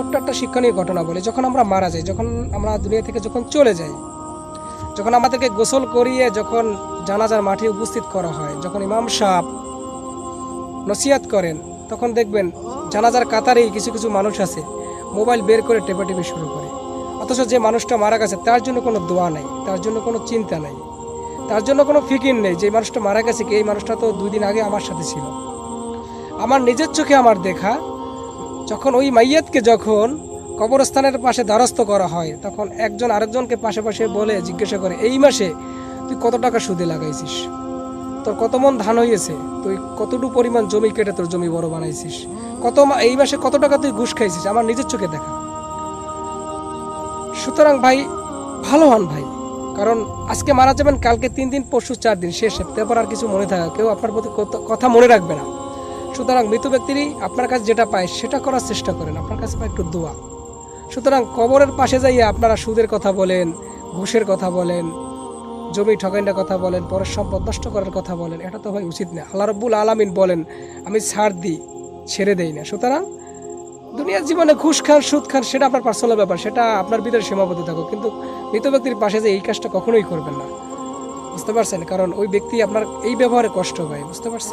ছোট্ট একটা শিক্ষণীয় ঘটনা বলি, যখন আমরা মারা যাই, যখন আমরা দুনিয়া থেকে যখন চলে যাই, যখন আমাদেরকে গোসল করিয়ে যখন জানাজার মাঠে উপস্থিত করা হয়, যখন ইমাম সাহেব নসিহাত করেন, তখন দেখবেন জানাজার কাতারেই কিছু কিছু মানুষ আছে, মোবাইল বের করে টেপে টেপাটেপি শুরু করে। অথচ যে মানুষটা মারা গেছে, তার জন্য কোনো দোয়া নেই, তার জন্য কোনো চিন্তা নেই, তার জন্য কোনো ফিকির নেই, যে মানুষটা মারা গেছে কি এই মানুষটা তো দুই দিন আগে আমার সাথে ছিল। আমার নিজের চোখে আমার দেখা যখন ওই মাইয়াতকে যখন কবরস্থানের পাশে দ্বারস্থ করা হয়, তখন একজন আরেকজনকে পাশে পাশে বলে, জিজ্ঞাসা করে, এই মাসে তুই কত টাকা সুদে লাগাইছিস? তোর কত মন ধান হয়েছে তুই কতটুকু পরিমাণ জমি কেটে তোর জমি বড় বানাইছিস? কত এই মাসে কত টাকা তুই ঘুষ খাইছিস? আমার নিজের চোখে দেখা। সুতরাং ভাই, ভালো হন ভাই, কারণ আজকে মারা যাবেন, কালকে তিন দিন, পরশু চার দিন, শেষ, তারপর আর কিছু মনে থাকা, কেউ আপনার প্রতি কথা মনে রাখবে না। সুতরাং মৃত ব্যক্তিরই আপনার কাছে যেটা পায় সেটা করার চেষ্টা করেন। আপনার কাছে পায় একটু দোয়া। সুতরাং কবরের পাশে যাইয়ে আপনারা সুদের কথা বলেন, ঘুষের কথা বলেন, জমি ঠকাইনের কথা বলেন, পরের সম্পদ নষ্ট করার কথা বলেন, এটা তো ভাই উচিত না। আল্লাহ রব্বুল আলামিন বলেন, আমি ছাড় দিই, ছেড়ে দেই না। সুতরাং দুনিয়ার জীবনে ঘুষ খান, সুদ খান, সেটা আপনার পার্সোনাল ব্যাপার, সেটা আপনার ভিতরে সীমাবদ্ধ থাকুক। কিন্তু মৃত ব্যক্তির পাশে যে এই কাজটা কখনোই করবেন না। বুঝতে পারছেন? কারণ ওই ব্যক্তি আপনার এই ব্যবহারে কষ্ট পায়। বুঝতে পারছেন?